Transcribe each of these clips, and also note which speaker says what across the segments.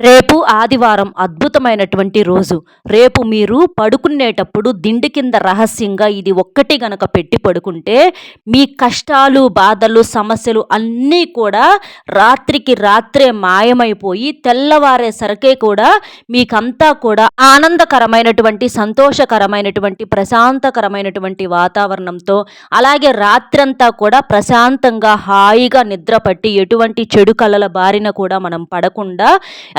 Speaker 1: రేపు ఆదివారం అద్భుతమైనటువంటి రోజు. రేపు మీరు పడుకునేటప్పుడు దిండి కింద రహస్యంగా ఇది ఒక్కటి గనక పెట్టి పడుకుంటే మీ కష్టాలు బాధలు సమస్యలు అన్నీ కూడా రాత్రికి రాత్రే మాయమైపోయి తెల్లవారేసరికే కూడా మీకంతా కూడా ఆనందకరమైనటువంటి సంతోషకరమైనటువంటి ప్రశాంతకరమైనటువంటి వాతావరణంతో అలాగే రాత్రంతా కూడా ప్రశాంతంగా హాయిగా నిద్రపట్టి ఎటువంటి చెడు కళల బారిన కూడా మనం పడకుండా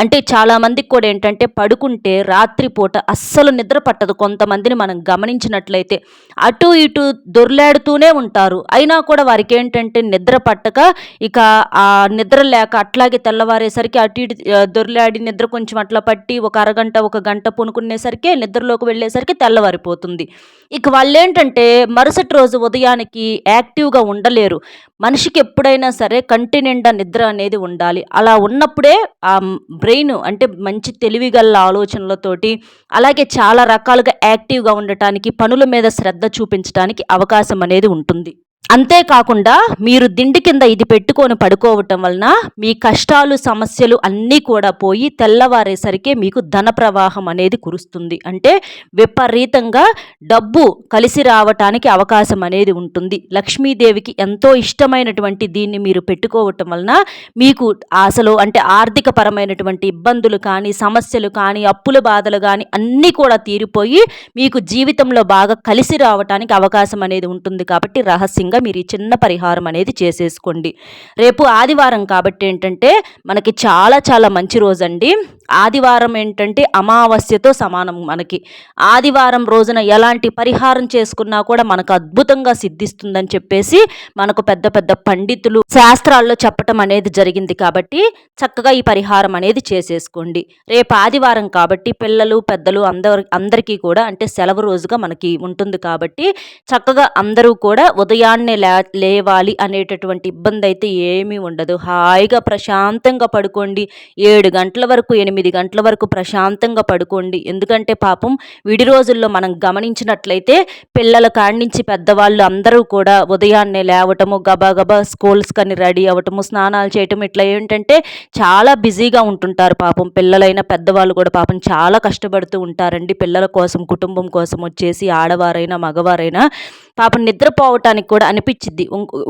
Speaker 1: అంటే చాలామందికి కూడా ఏంటంటే పడుకుంటే రాత్రిపూట అస్సలు నిద్ర పట్టదు. కొంతమందిని మనం గమనించినట్లయితే అటు ఇటు దొర్లాడుతూనే ఉంటారు. అయినా కూడా వారికి ఏంటంటే నిద్ర పట్టక ఇక ఆ నిద్ర లేక అట్లాగే తెల్లవారేసరికి అటు ఇటు దొర్లాడి నిద్ర కొంచెం అట్లా పట్టి ఒక అరగంట ఒక గంట పొనుకునేసరికి నిద్రలోకి వెళ్ళేసరికి తెల్లవారిపోతుంది. ఇక వాళ్ళు ఏంటంటే మరుసటి రోజు ఉదయానికి యాక్టివ్గా ఉండలేరు. మనిషికి ఎప్పుడైనా సరే కంటి నిండా నిద్ర అనేది ఉండాలి. అలా ఉన్నప్పుడే ఆ బ్రెయిన్ అంటే మంచి తెలివిగల ఆలోచనలతోటి అలాగే చాలా రకాలుగా యాక్టివ్గా ఉండటానికి పనుల మీద శ్రద్ధ చూపించడానికి అవకాశం అనేది ఉంటుంది. అంతేకాకుండా మీరు దిండి కింద ఇది పెట్టుకొని పడుకోవటం వలన మీ కష్టాలు సమస్యలు అన్నీ కూడా పోయి తెల్లవారేసరికి మీకు ధన ప్రవాహం అనేది కురుస్తుంది. అంటే విపరీతంగా డబ్బు కలిసి రావటానికి అవకాశం అనేది ఉంటుంది. లక్ష్మీదేవికి ఎంతో ఇష్టమైనటువంటి దీన్ని మీరు పెట్టుకోవటం వలన మీకు అసలు అంటే ఆర్థిక పరమైనటువంటి ఇబ్బందులు కానీ సమస్యలు కానీ అప్పుల బాధలు కానీ అన్నీ కూడా తీరిపోయి మీకు జీవితంలో బాగా కలిసి రావటానికి అవకాశం అనేది ఉంటుంది. కాబట్టి రహస్యంగా విధంగా మీరు ఈ చిన్న పరిహారం అనేది చేసేసుకోండి. రేపు ఆదివారం కాబట్టి ఏంటంటే మనకి చాలా చాలా మంచి రోజండి. ఆదివారం ఏంటంటే అమావాస్యతో సమానం మనకి. ఆదివారం రోజున ఎలాంటి పరిహారం చేసుకున్నా కూడా మనకు అద్భుతంగా సిద్ధిస్తుందని చెప్పేసి మనకు పెద్ద పెద్ద పండితులు శాస్త్రాల్లో చెప్పటం అనేది జరిగింది కాబట్టి చక్కగా ఈ పరిహారం అనేది చేసేసుకోండి. రేపు ఆదివారం కాబట్టి పిల్లలు పెద్దలు అందరు అందరికీ కూడా అంటే సెలవు రోజుగా మనకి ఉంటుంది కాబట్టి చక్కగా అందరూ కూడా ఉదయాన్నే లే లేవాలి అనేటటువంటి ఇబ్బంది అయితే ఏమీ ఉండదు. హాయిగా ప్రశాంతంగా పడుకోండి. ఏడు గంటల వరకు ఎనిమిది గంటల వరకు ప్రశాంతంగా పడుకోండి. ఎందుకంటే పాపం విడి రోజుల్లో మనం గమనించినట్లయితే పిల్లల కాడి నుంచి పెద్దవాళ్ళు అందరూ కూడా ఉదయాన్నే లేవటము గబా గబా స్కూల్స్ కానీ రెడీ అవ్వటము స్నానాలు చేయటం ఇట్లా ఏంటంటే చాలా బిజీగా ఉంటుంటారు పాపం. పిల్లలైనా పెద్దవాళ్ళు కూడా పాపం చాలా కష్టపడుతూ ఉంటారండి. పిల్లల కోసం కుటుంబం కోసం వచ్చేసి ఆడవారైనా మగవారైనా పాపం నిద్రపోవటానికి కూడా అనిపించింది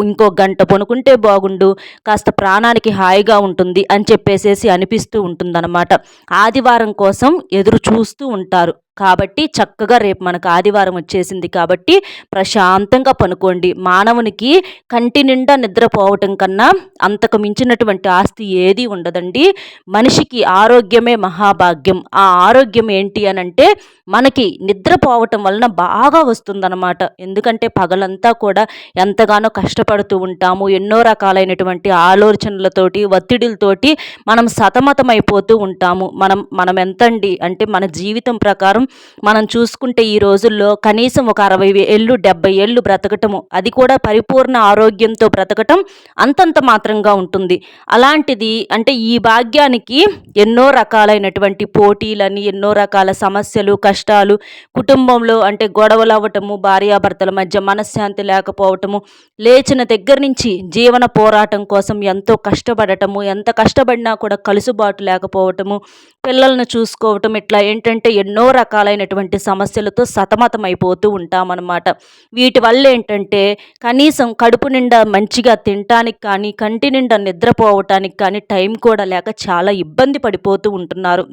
Speaker 1: ఇంకో గంట పొనుకుంటే బాగుండు కాస్త ప్రాణానికి హాయిగా ఉంటుంది అని చెప్పేసేసి అనిపిస్తూ ఉంటుందన్నమాట. ఆదివారం కోసం ఎదురు చూస్తూ ఉంటారు. కాబట్టి చక్కగా రేపు మనకు ఆదివారం వచ్చేసింది కాబట్టి ప్రశాంతంగా పనుకోండి. మానవునికి కంటి నిండా నిద్రపోవటం కన్నా అంతకు మించినటువంటి ఆస్తి ఏది ఉండదండి. మనిషికి ఆరోగ్యమే మహాభాగ్యం. ఆ ఆరోగ్యం ఏంటి అని అంటే మనకి నిద్రపోవటం వలన బాగా వస్తుందన్నమాట. ఎందుకంటే పగలంతా కూడా ఎంతగానో కష్టపడుతూ ఉంటాము. ఎన్నో రకాలైనటువంటి ఆలోచనలతోటి ఒత్తిడిలతోటి మనం సతమతమైపోతూ ఉంటాము. మనం మనం ఎంతండి అంటే మన జీవితం ప్రకారం మనం చూసుకుంటే ఈ రోజుల్లో కనీసం ఒక అరవై ఏళ్ళు డెబ్బై ఏళ్ళు బ్రతకటము అది కూడా పరిపూర్ణ ఆరోగ్యంతో బ్రతకటం అంతంత మాత్రంగా ఉంటుంది. అలాంటిది అంటే ఈ భాగ్యానికి ఎన్నో రకాలైనటువంటి పోటీలని ఎన్నో రకాల సమస్యలు కష్టాలు కుటుంబంలో అంటే గొడవలు అవ్వటము భార్యాభర్తల మధ్య మనశ్శాంతి లేకపోవటము లేచిన దగ్గర నుంచి జీవన పోరాటం కోసం ఎంతో కష్టపడటము ఎంత కష్టపడినా కూడా కలుసుబాటు లేకపోవటము పిల్లలను చూసుకోవటం ఇట్లా ఏంటంటే ఎన్నో రకాల రకాలైనటువంటి సమస్యలతో సతమతమైపోతూ ఉంటామన్నమాట. వీటి వల్ల ఏంటంటే కనీసం కడుపు నిండా మంచిగా తినటానికి కానీ కంటి నిండా నిద్రపోవటానికి కానీ టైం కూడా లేక చాలా ఇబ్బంది పడిపోతూ ఉంటున్నారు.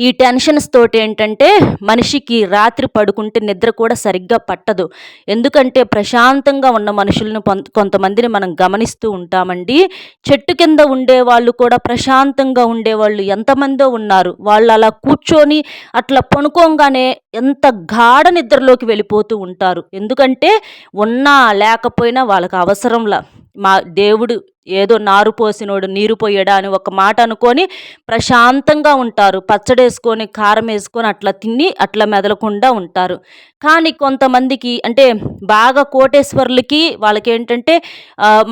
Speaker 1: ఈ టెన్షన్స్ తోటి ఏంటంటే మనిషికి రాత్రి పడుకుంటే నిద్ర కూడా సరిగ్గా పట్టదు. ఎందుకంటే ప్రశాంతంగా ఉన్న మనుషులను కొంతమందిని మనం గమనిస్తూ ఉంటామండి. చెట్టు కింద ఉండే వాళ్ళు కూడా ప్రశాంతంగా ఉండేవాళ్ళు ఎంతమందో ఉన్నారు. వాళ్ళు అలా కూర్చొని అట్లా పనుకోగానే ఎంత గాఢ నిద్రలోకి వెళ్ళిపోతూ ఉంటారు. ఎందుకంటే ఉన్నా లేకపోయినా వాళ్ళకి అవసరంలా. మా దేవుడు ఏదో నారు పోసినోడు నీరు పోయడా అని ఒక మాట అనుకొని ప్రశాంతంగా ఉంటారు. పచ్చడేసుకొని కారం వేసుకొని అట్లా తిని అట్లా మెదలకుండా ఉంటారు. కానీ కొంతమందికి అంటే బాగా కోటేశ్వర్లకి వాళ్ళకి ఏంటంటే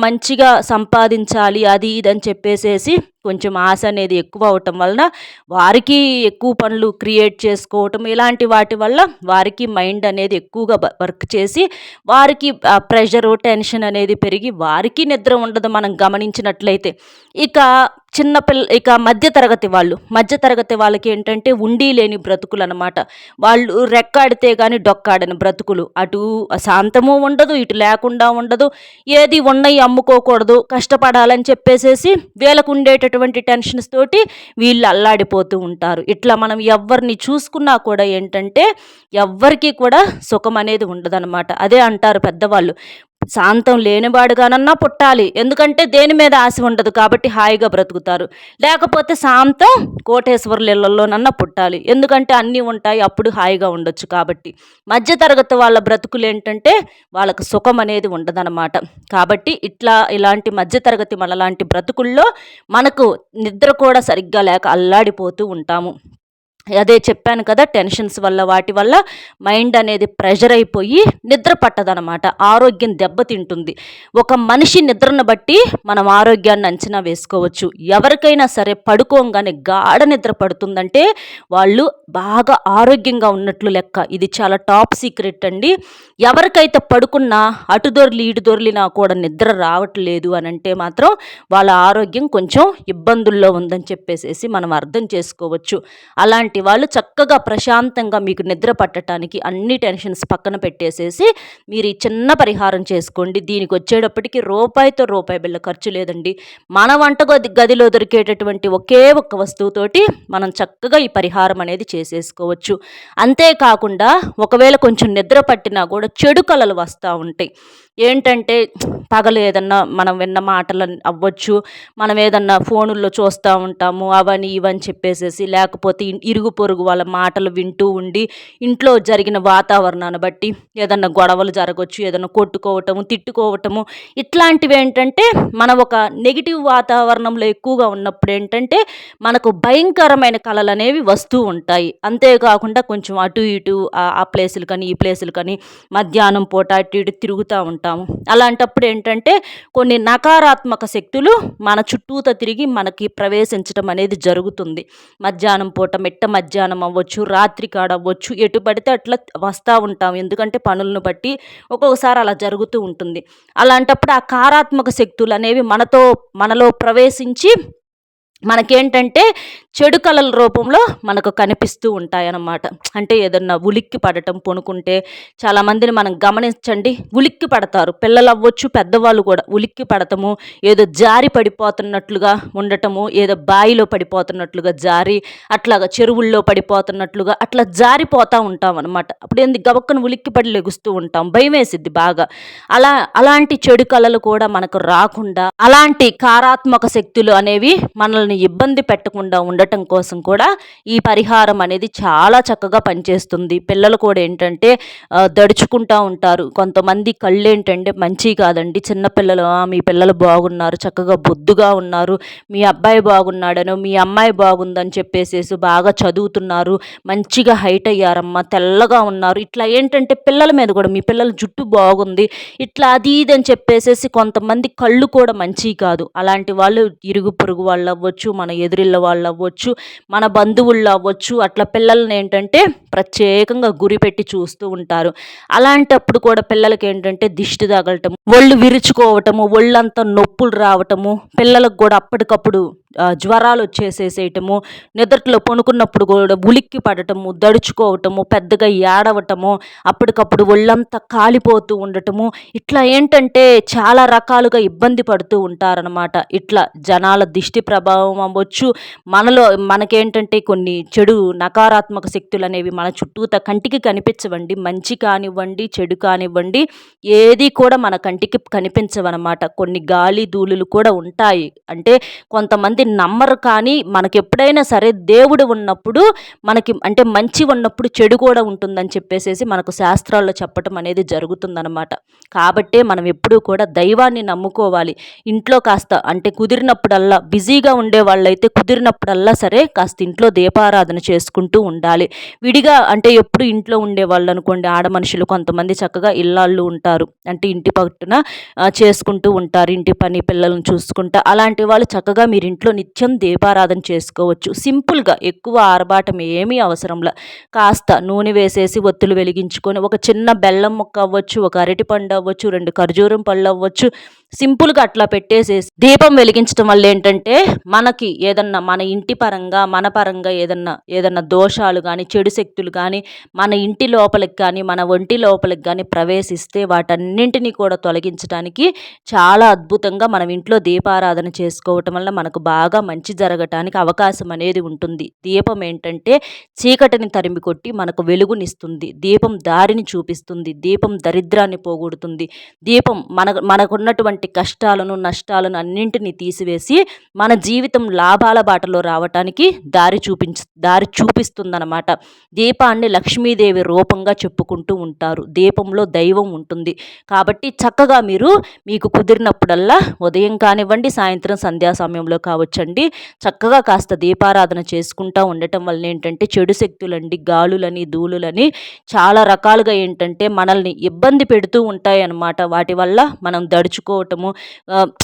Speaker 1: మంచిగా సంపాదించాలి అది ఇది అని చెప్పేసేసి కొంచెం ఆశ అనేది ఎక్కువ అవటం వలన వారికి ఎక్కువ పనులు క్రియేట్ చేసుకోవటం ఇలాంటి వాటి వల్ల వారికి మైండ్ అనేది ఎక్కువగా వర్క్ చేసి వారికి ప్రెషరు టెన్షన్ అనేది పెరిగి వారికి నిద్ర ఉండదు మనం గమనించినట్లయితే. ఇక చిన్న పిల్ల ఇక మధ్య తరగతి వాళ్ళు మధ్య తరగతి వాళ్ళకి ఏంటంటే ఉండి లేని బ్రతుకులు అనమాట వాళ్ళు రెక్కాడితే కానీ డొక్కాడని బ్రతుకులు. అటు శాంతము ఉండదు ఇటు లేకుండా ఉండదు. ఏది ఉన్నాయి అమ్ముకోకూడదు కష్టపడాలని చెప్పేసేసి వీళ్ళకు ఉండేటటువంటి టెన్షన్స్ తోటి వీళ్ళు అల్లాడిపోతూ ఉంటారు. ఇట్లా మనం ఎవరిని చూసుకున్నా కూడా ఏంటంటే ఎవ్వరికీ కూడా సుఖం అనేది ఉండదన్నమాట. అదే అంటారు పెద్దవాళ్ళు. శాంతం లేనివాడుగానన్నా పుట్టాలి. ఎందుకంటే దేని మీద ఆశ ఉండదు కాబట్టి హాయిగా బ్రతుకుతారు. లేకపోతే శాంతం కోటేశ్వరుల ఇళ్ళలోనన్నా పుట్టాలి. ఎందుకంటే అన్నీ ఉంటాయి అప్పుడు హాయిగా ఉండొచ్చు కాబట్టి. మధ్యతరగతి వాళ్ళ బ్రతుకులు ఏంటంటే వాళ్ళకు సుఖం అనేది ఉండదన్నమాట. కాబట్టి ఇట్లా ఇలాంటి మధ్యతరగతి మనలాంటి బ్రతుకుల్లో మనకు నిద్ర కూడా సరిగ్గా లేక అల్లాడిపోతూ ఉంటాము. అదే చెప్పాను కదా టెన్షన్స్ వల్ల వాటి వల్ల మైండ్ అనేది ప్రెషర్ అయిపోయి నిద్ర పట్టదనమాట ఆరోగ్యం దెబ్బతింటుంది. ఒక మనిషి నిద్రను బట్టి మనం ఆరోగ్యాన్ని అంచనా వేసుకోవచ్చు. ఎవరికైనా సరే పడుకోగానే గాఢ నిద్ర పడుతుందంటే వాళ్ళు బాగా ఆరోగ్యంగా ఉన్నట్లు లెక్క. ఇది చాలా టాప్ సీక్రెట్ అండి. ఎవరికైతే పడుకున్నా అటు దొర్లి ఇటు దొర్లినా కూడా నిద్ర రావట్లేదు అని అంటే మాత్రం వాళ్ళ ఆరోగ్యం కొంచెం ఇబ్బందుల్లో ఉందని చెప్పేసేసి మనం అర్థం చేసుకోవచ్చు. అలాంటి లాంటి వాళ్ళు చక్కగా ప్రశాంతంగా మీకు నిద్ర పట్టడానికి అన్ని టెన్షన్స్ పక్కన పెట్టేసేసి మీరు ఈ చిన్న పరిహారం చేసుకోండి. దీనికి వచ్చేటప్పటికి రూపాయితో రూపాయి బిళ్ళ ఖర్చు లేదండి. మన వంట గదిలో దొరికేటటువంటి ఒకే ఒక్క వస్తువుతోటి మనం చక్కగా ఈ పరిహారం అనేది చేసేసుకోవచ్చు. అంతేకాకుండా ఒకవేళ కొంచెం నిద్ర పట్టినా కూడా చెడు కళలు వస్తూ ఉంటాయి. ఏంటంటే పగలు ఏదన్నా మనం విన్న మాటలు అవ్వచ్చు. మనం ఏదన్నా ఫోనుల్లో చూస్తూ ఉంటాము అవని ఇవని చెప్పేసేసి లేకపోతే ఇరుగు పొరుగు వాళ్ళ మాటలు వింటూ ఉండి ఇంట్లో జరిగిన వాతావరణాన్ని బట్టి ఏదన్నా గొడవలు జరగవచ్చు ఏదన్నా కొట్టుకోవటము తిట్టుకోవటము ఇట్లాంటివి ఏంటంటే మన ఒక నెగిటివ్ వాతావరణంలో ఎక్కువగా ఉన్నప్పుడు ఏంటంటే మనకు భయంకరమైన కళలు అనేవి వస్తూ ఉంటాయి. అంతేకాకుండా కొంచెం అటు ఇటు ఆ ప్లేసులు కానీ ఈ ప్లేసులు కానీ మధ్యాహ్నం పూట అటు ఇటు తిరుగుతూ ఉంటాము అలాంటప్పుడు ఏంటంటే కొన్ని నకారాత్మక శక్తులు మన చుట్టూత తిరిగి మనకి ప్రవేశించడం అనేది జరుగుతుంది. మధ్యాహ్నం పూట మెట్ట మధ్యాహ్నం అవ్వచ్చు రాత్రి కాడ అవ్వచ్చు ఎటు పడితే అట్లా వస్తూ ఉంటాం. ఎందుకంటే పనులను బట్టి ఒక్కొక్కసారి అలా జరుగుతూ ఉంటుంది. అలాంటప్పుడు ఆ కారాత్మక శక్తులు అనేవి మనతో మనలో ప్రవేశించి మనకేంటంటే చెడు కళల రూపంలో మనకు కనిపిస్తూ ఉంటాయన్నమాట. అంటే ఏదన్నా ఉలిక్కి పడటం పొనుకుంటే చాలామందిని మనం గమనించండి. ఉలిక్కి పడతారు. పిల్లలు అవ్వచ్చు పెద్దవాళ్ళు కూడా ఉలిక్కి పడటము ఏదో జారి పడిపోతున్నట్లుగా ఉండటము ఏదో బాయిలో పడిపోతున్నట్లుగా జారి అట్లాగా చెరువుల్లో పడిపోతున్నట్లుగా అట్లా జారిపోతూ ఉంటాం అనమాట అప్పుడు ఏంది? గబక్కను ఉలిక్కి పడి లెగుస్తూ ఉంటాం. భయం వేసిద్ది బాగా. అలా అలాంటి చెడు కళలు కూడా మనకు రాకుండా అలాంటి కారాత్మక శక్తులు అనేవి మనల్ని మనల్ని ఇబ్బంది పెట్టకుండా ఉండటం కోసం కూడా ఈ పరిహారం అనేది చాలా చక్కగా పనిచేస్తుంది. పిల్లలు కూడా ఏంటంటే దడుచుకుంటూ ఉంటారు. కొంతమంది కళ్ళు ఏంటంటే మంచి కాదండి. చిన్నపిల్లలు మీ పిల్లలు బాగున్నారు చక్కగా బొద్దుగా ఉన్నారు. మీ అబ్బాయి బాగున్నాడను మీ అమ్మాయి బాగుందని చెప్పేసేసి బాగా చదువుతున్నారు. మంచిగా హైట్ అయ్యారమ్మా తెల్లగా ఉన్నారు. ఇట్లా ఏంటంటే పిల్లల మీద కూడా మీ పిల్లల జుట్టు బాగుంది. ఇట్లా అది ఇది అని చెప్పేసేసి కొంతమంది కళ్ళు కూడా మంచి కాదు. అలాంటి వాళ్ళు ఇరుగు పొరుగు వాళ్ళు అవ్వచ్చు మన ఎదురిళ్ళ వాళ్ళు అవ్వచ్చు మన బంధువుళ్ళు అవ్వచ్చు అట్లా పిల్లల్ని ఏంటంటే ప్రత్యేకంగా గురి పెట్టి చూస్తూ ఉంటారు. అలాంటప్పుడు కూడా పిల్లలకి ఏంటంటే దిష్టి తగలటము ఒళ్ళు విరుచుకోవటము ఒళ్ళంతా నొప్పులు రావటము పిల్లలకు కూడా అప్పటికప్పుడు జ్వరాలు వచ్చేసేసేయటము నిద్రలో పొనుకున్నప్పుడు కూడా ఉలిక్కి పడటము దడుచుకోవటము పెద్దగా ఏడవటము అప్పటికప్పుడు ఒళ్ళంతా కాలిపోతూ ఉండటము ఇట్లా ఏంటంటే చాలా రకాలుగా ఇబ్బంది పడుతూ ఉంటారనమాట ఇట్లా జనాల దిష్టి ప్రభావం అవ్వచ్చు. మనలో మనకేంటంటే కొన్ని చెడు నకారాత్మక శక్తులు అనేవి మన చుట్టూత కంటికి కనిపించవండి. మంచి కానివ్వండి చెడు కానివ్వండి ఏది కూడా మన కంటికి కనిపించవన్నమాట కొన్ని గాలి ధూళులు కూడా ఉంటాయి. అంటే కొంతమంది నమ్మరు కానీ మనకి ఎప్పుడైనా సరే దేవుడు ఉన్నప్పుడు మనకి అంటే మంచి ఉన్నప్పుడు చెడు కూడా ఉంటుందని చెప్పేసి మనకు శాస్త్రాల్లో చెప్పటం అనేది జరుగుతుందనమాట. కాబట్టే మనం ఎప్పుడూ కూడా దైవాన్ని నమ్ముకోవాలి. ఇంట్లో కాస్త అంటే కుదిరినప్పుడల్లా బిజీగా ఉండే ఉండే వాళ్ళైతే కుదిరినప్పుడల్లా సరే కాస్త ఇంట్లో దీపారాధన చేసుకుంటూ ఉండాలి. విడిగా అంటే ఎప్పుడు ఇంట్లో ఉండే వాళ్ళు అనుకోండి ఆడ మనుషులు కొంతమంది చక్కగా ఇల్లాళ్ళు ఉంటారు. అంటే ఇంటి పట్టున చేసుకుంటూ ఉంటారు. ఇంటి పని పిల్లలను చూసుకుంటా. అలాంటి వాళ్ళు చక్కగా మీరు ఇంట్లో నిత్యం దీపారాధన చేసుకోవచ్చు. సింపుల్గా ఎక్కువ ఆర్భాటం ఏమీ అవసరంలా కాస్త నూనె వేసేసి ఒత్తులు వెలిగించుకొని ఒక చిన్న బెల్లం ముక్క అవ్వచ్చు ఒక అరటి పండు అవ్వచ్చు రెండు ఖర్జూరం పళ్ళు అవ్వచ్చు. సింపుల్గా అట్లా పెట్టేసేసి దీపం వెలిగించడం వల్ల ఏంటంటే మన మనకి ఏదన్నా మన ఇంటి పరంగా మన పరంగా ఏదన్నా ఏదన్నా దోషాలు కానీ చెడు శక్తులు కానీ మన ఇంటి లోపలికి కానీ మన ఒంటి లోపలికి కానీ ప్రవేశిస్తే వాటన్నింటినీ కూడా తొలగించడానికి చాలా అద్భుతంగా మనం ఇంట్లో దీపారాధన చేసుకోవటం వల్ల మనకు బాగా మంచి జరగటానికి అవకాశం అనేది ఉంటుంది. దీపం ఏంటంటే చీకటిని తరిమి కొట్టి మనకు వెలుగునిస్తుంది. దీపం దారిని చూపిస్తుంది. దీపం దరిద్రాన్ని పోగొడుతుంది. దీపం మన మనకున్నటువంటి కష్టాలను నష్టాలను అన్నింటినీ తీసివేసి మన జీవితం లాభాల బాటలో రావటానికి దారి చూపించ దారి చూపిస్తుందన్నమాట. దీపాన్ని లక్ష్మీదేవి రూపంగా చెప్పుకుంటూ ఉంటారు. దీపంలో దైవం ఉంటుంది. కాబట్టి చక్కగా మీరు మీకు కుదిరినప్పుడల్లా ఉదయం కానివ్వండి సాయంత్రం సంధ్యా సమయంలో కావచ్చండి. చక్కగా కాస్త దీపారాధన చేసుకుంటూ ఉండటం వల్ల ఏంటంటే చెడు శక్తులండి గాలులని ధూళులని చాలా రకాలుగా ఏంటంటే మనల్ని ఇబ్బంది పెడుతూ ఉంటాయి అన్నమాట వాటి వల్ల మనం దడుచుకోవటము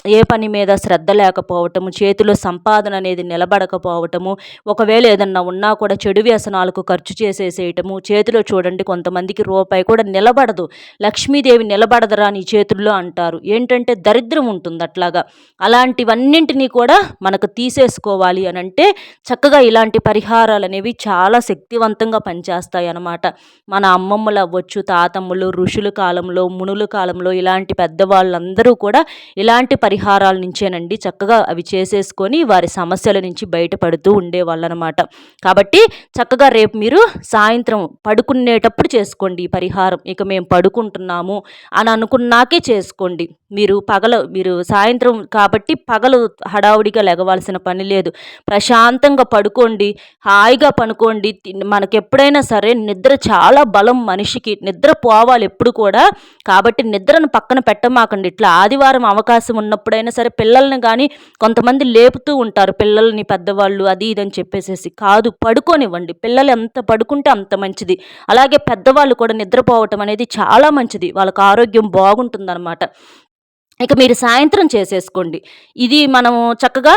Speaker 1: ఏ పని మీద శ్రద్ధ లేకపోవటము చేతిలో సంపాదన అనేది నిలబడకపోవటము ఒకవేళ ఏదన్నా ఉన్నా కూడా చెడు వ్యసనాలకు ఖర్చు చేసేసేయటము చేతిలో చూడండి కొంతమందికి రూపాయి కూడా నిలబడదు. లక్ష్మీదేవి నిలబడదరా నీ చేతుల్లో అంటారు. ఏంటంటే దరిద్రం ఉంటుంది అట్లాగా. అలాంటివన్నింటినీ కూడా మనకు తీసేసుకోవాలి అని అంటే చక్కగా ఇలాంటి పరిహారాలు అనేవి చాలా శక్తివంతంగా పనిచేస్తాయి అన్నమాట. మన అమ్మమ్మలు అవ్వచ్చు తాతమ్మలు ఋషుల కాలంలో మునుల కాలంలో ఇలాంటి పెద్దవాళ్ళందరూ కూడా ఇలాంటి పరిహారాల నుంచేనండి చక్కగా అవి చేసేసుకొని వారి సమస్యల నుంచి బయటపడుతూ ఉండేవాళ్ళు అనమాట కాబట్టి చక్కగా రేపు మీరు సాయంత్రం పడుకునేటప్పుడు చేసుకోండి ఈ పరిహారం. ఇక మేము పడుకుంటున్నాము అని అనుకున్నాకే చేసుకోండి. మీరు పగల మీరు సాయంత్రం కాబట్టి పగలు హడావుడిగా లెగవాల్సిన పని లేదు. ప్రశాంతంగా పడుకోండి హాయిగా పనుకోండి మనకి ఎప్పుడైనా సరే నిద్ర చాలా బలం మనిషికి నిద్ర పోవాలి ఎప్పుడు కూడా. కాబట్టి నిద్రను పక్కన పెట్టమాకండి. ఇట్లా ఆదివారం అవకాశం ఉన్నప్పుడైనా సరే పిల్లల్ని కానీ కొంతమంది లేపుతూ ఉంటారు. పిల్లల్ని పెద్దవాళ్ళు అది ఇదని చెప్పేసేసి. కాదు పడుకోనివ్వండి. పిల్లలు ఎంత పడుకుంటే అంత మంచిది. అలాగే పెద్దవాళ్ళు కూడా నిద్రపోవటం అనేది చాలా మంచిది. వాళ్ళకి ఆరోగ్యం బాగుంటుందన్నమాట. ఇక మీరు సాయంత్రం చేసేసుకోండి. ఇది మనము చక్కగా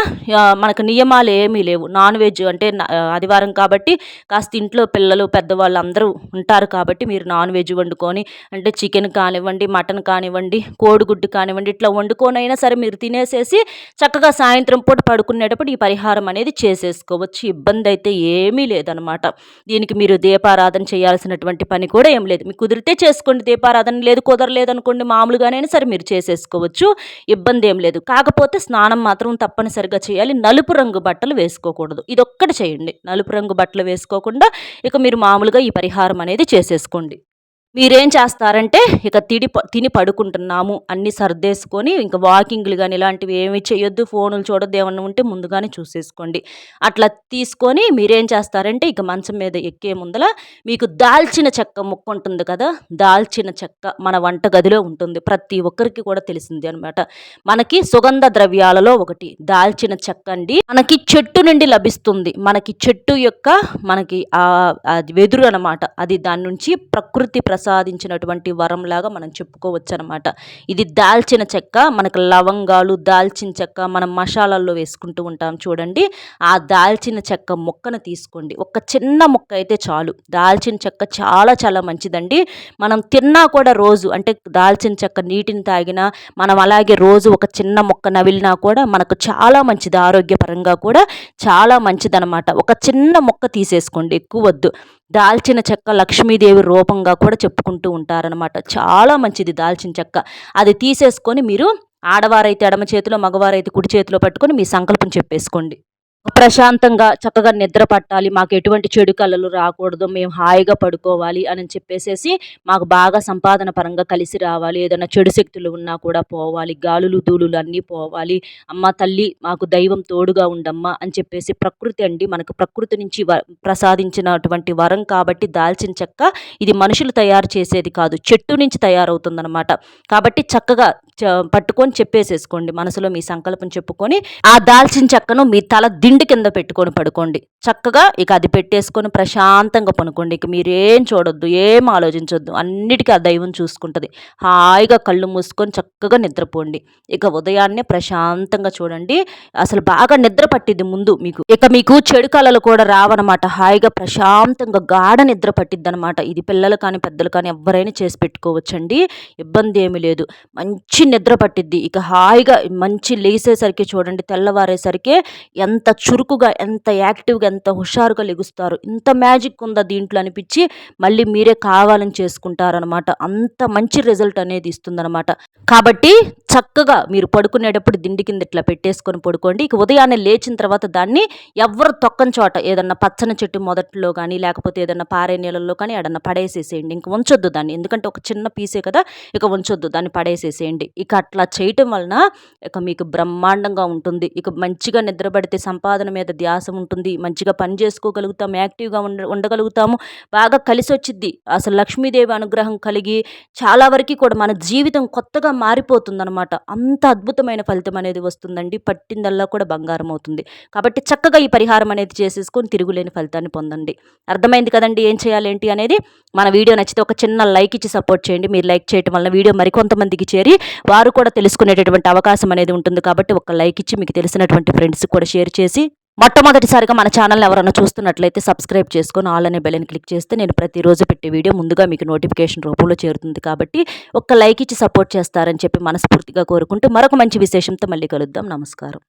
Speaker 1: మనకు నియమాలు ఏమీ లేవు. నాన్ వెజ్ అంటే ఆదివారం కాబట్టి కాస్త ఇంట్లో పిల్లలు పెద్దవాళ్ళు అందరూ ఉంటారు కాబట్టి మీరు నాన్ వెజ్ వండుకొని అంటే చికెన్ కానివ్వండి మటన్ కానివ్వండి కోడిగుడ్డు కానివ్వండి ఇట్లా వండుకోనైనా సరే మీరు తినేసేసి చక్కగా సాయంత్రం పూట పడుకునేటప్పుడు ఈ పరిహారం అనేది చేసేసుకోవచ్చు. ఇబ్బంది అయితే ఏమీ లేదనమాట. దీనికి మీరు దీపారాధన చేయాల్సినటువంటి పని కూడా ఏం లేదు. మీకు కుదిరితే చేసుకోండి. దీపారాధన లేదు కుదరలేదు అనుకోండి మామూలుగానైనా సరే మీరు చేసేసుకోవచ్చు. చేసుకోవచ్చు ఇబ్బంది ఏం లేదు. కాకపోతే స్నానం మాత్రం తప్పనిసరిగా చేయాలి. నలుపు రంగు బట్టలు వేసుకోకూడదు. ఇదొక్కటి చేయండి. నలుపు రంగు బట్టలు వేసుకోకుండా ఇక మీరు మామూలుగా ఈ పరిహారం అనేది చేసేసుకోండి. మీరేం చేస్తారంటే ఇక తిడి తిని పడుకుంటున్నాము అన్నీ సర్దేసుకొని ఇంకా వాకింగ్లు కానీ ఇలాంటివి ఏమి చేయొద్దు ఫోనులు చూడొద్దు ఏమన్నా ఉంటే ముందుగానే చూసేసుకోండి. అట్లా తీసుకొని మీరేం చేస్తారంటే ఇక మంచం మీద ఎక్కే ముందల మీకు దాల్చిన చెక్క ముక్క ఉంటుంది కదా దాల్చిన చెక్క మన వంట గదిలో ఉంటుంది. ప్రతి ఒక్కరికి కూడా తెలిసింది అనమాట. మనకి సుగంధ ద్రవ్యాలలో ఒకటి దాల్చిన చెక్క అండి. మనకి చెట్టు నుండి లభిస్తుంది. మనకి చెట్టు యొక్క మనకి వెదురు అనమాట అది దాని నుంచి ప్రకృతి ప్రస ప్రసాదించినటువంటి వరంలాగా మనం చెప్పుకోవచ్చు అనమాట ఇది దాల్చిన చెక్క మనకు లవంగాలు దాల్చిన చెక్క మనం మసాలాల్లో వేసుకుంటూ ఉంటాం చూడండి. ఆ దాల్చిన చెక్క మొక్కను తీసుకోండి. ఒక చిన్న మొక్క అయితే చాలు. దాల్చిన చెక్క చాలా చాలా మంచిదండి. మనం తిన్నా కూడా రోజు అంటే దాల్చిన చెక్క నీటిని తాగినా మనం అలాగే రోజు ఒక చిన్న మొక్క నవిలినా కూడా మనకు చాలా మంచిది. ఆరోగ్యపరంగా కూడా చాలా మంచిదనమాట ఒక చిన్న మొక్క తీసేసుకోండి. ఎక్కువ వద్దు. దాల్చిన చెక్క లక్ష్మీదేవి రూపంగా కూడా చెప్పుకుంటూ ఉంటారనమాట చాలా మంచిది దాల్చిన చెక్క. అది తీసేసుకొని మీరు ఆడవారైతే ఎడమ చేతిలో మగవారైతే కుడి చేతిలో పట్టుకొని మీ సంకల్పం చెప్పేసుకోండి. ప్రశాంతంగా చక్కగా నిద్ర పట్టాలి. మాకు ఎటువంటి చెడు కళలు రాకూడదు. మేము హాయిగా పడుకోవాలి అని చెప్పేసేసి మాకు బాగా సంపాదన పరంగా కలిసి రావాలి. ఏదైనా చెడు శక్తులు ఉన్నా కూడా పోవాలి. గాలులు దూలులు అన్నీ పోవాలి. అమ్మ తల్లి మాకు దైవం తోడుగా ఉండమ్మా అని చెప్పేసి ప్రకృతి అండి. మనకు ప్రకృతి నుంచి వ ప్రసాదించినటువంటి వరం కాబట్టి దాల్చిన చెక్క ఇది మనుషులు తయారు చేసేది కాదు. చెట్టు నుంచి తయారవుతుందన్నమాట. కాబట్టి చక్కగా పట్టుకొని చెప్పేసేసుకోండి. మనసులో మీ సంకల్పం చెప్పుకొని ఆ దాల్చిన చెక్కను మీ తల దిండు కింద పెట్టుకొని పడుకోండి. చక్కగా ఇక అది పెట్టేసుకొని ప్రశాంతంగా పనుకోండి. ఇక మీరేం చూడొద్దు ఏం ఆలోచించొద్దు. అన్నిటికీ ఆ దైవం చూసుకుంటుంది. హాయిగా కళ్ళు మూసుకొని చక్కగా నిద్రపోండి. ఇక ఉదయాన్నే ప్రశాంతంగా చూడండి. అసలు బాగా నిద్ర పట్టిద్ది ముందు మీకు. ఇక మీకు చెడు కళలు కూడా రావన్నమాట హాయిగా ప్రశాంతంగా గాఢ నిద్ర పట్టిద్ది అనమాట ఇది పిల్లలు కానీ పెద్దలు కానీ ఎవరైనా చేసి పెట్టుకోవచ్చండి. ఇబ్బంది ఏమీ లేదు. మంచి నిద్ర పట్టిద్ది. ఇక హాయిగా మంచి లేసేసరికి చూడండి తెల్లవారేసరికి ఎంత చురుకుగా ఎంత యాక్టివ్గా ఎంత హుషారుగా లెగుస్తారు. ఇంత మ్యాజిక్ ఉందా దీంట్లో అనిపించి మళ్ళీ మీరే కావాలని చేసుకుంటారనమాట అంత మంచి రిజల్ట్ అనేది ఇస్తుందనమాట కాబట్టి చక్కగా మీరు పడుకునేటప్పుడు దిండి కింద ఇట్లా పెట్టేసుకొని పడుకోండి. ఇక ఉదయాన్నే లేచిన తర్వాత దాన్ని ఎవరు తొక్కని చోట ఏదన్నా పచ్చని చెట్టు మొదట్లో కానీ లేకపోతే ఏదన్నా పారే నీళ్ళల్లో కానీ ఏదన్నా పడేసేసేయండి. ఇంక ఉంచొద్దు దాన్ని. ఎందుకంటే ఒక చిన్న పీసే కదా ఇక ఉంచొద్దు. దాన్ని పడేసేసేయండి. ఇక అట్లా చేయటం వలన ఇక మీకు బ్రహ్మాండంగా ఉంటుంది. ఇక మంచిగా నిద్రపడితే సంపా సంపాదన మీద ధ్యాస ఉంటుంది. మంచిగా పని చేసుకోగలుగుతాం యాక్టివ్గా ఉండ ఉండగలుగుతాము. బాగా కలిసి వచ్చిద్ది అసలు లక్ష్మీదేవి అనుగ్రహం కలిగి చాలా వరకు కూడా మన జీవితం కొత్తగా మారిపోతుందన్నమాట. అంత అద్భుతమైన ఫలితం అనేది వస్తుందండి. పట్టిందల్లా కూడా బంగారం అవుతుంది. కాబట్టి చక్కగా ఈ పరిహారం అనేది చేసేసుకొని తిరుగులేని ఫలితాన్ని పొందండి. అర్థమైంది కదండి ఏం చేయాలి ఏంటి అనేది? మన వీడియో నచ్చితే ఒక చిన్న లైక్ ఇచ్చి సపోర్ట్ చేయండి. మీరు లైక్ చేయడం వల్ల వీడియో మరికొంతమందికి చేరి వారు కూడా తెలుసుకునేటటువంటి అవకాశం అనేది ఉంటుంది కాబట్టి ఒక లైక్ ఇచ్చి మీకు తెలిసినటువంటి ఫ్రెండ్స్కి కూడా షేర్ చేసి మొట్టమొదటిసారిగా మన ఛానల్ ఎవరైనా చూస్తున్నట్లయితే సబ్స్క్రైబ్ చేసుకొని ఆల్ అనే బెల్ని క్లిక్ చేస్తే నేను ప్రతిరోజు పెట్టే వీడియో ముందుగా మీకు నోటిఫికేషన్ రూపంలో చేరుతుంది కాబట్టి ఒక్క లైక్ ఇచ్చి సపోర్ట్ చేస్తారని చెప్పి మనస్ఫూర్తిగా కోరుకుంటూ మరొక మంచి విశేషంతో మళ్ళీ కలుద్దాం. నమస్కారం.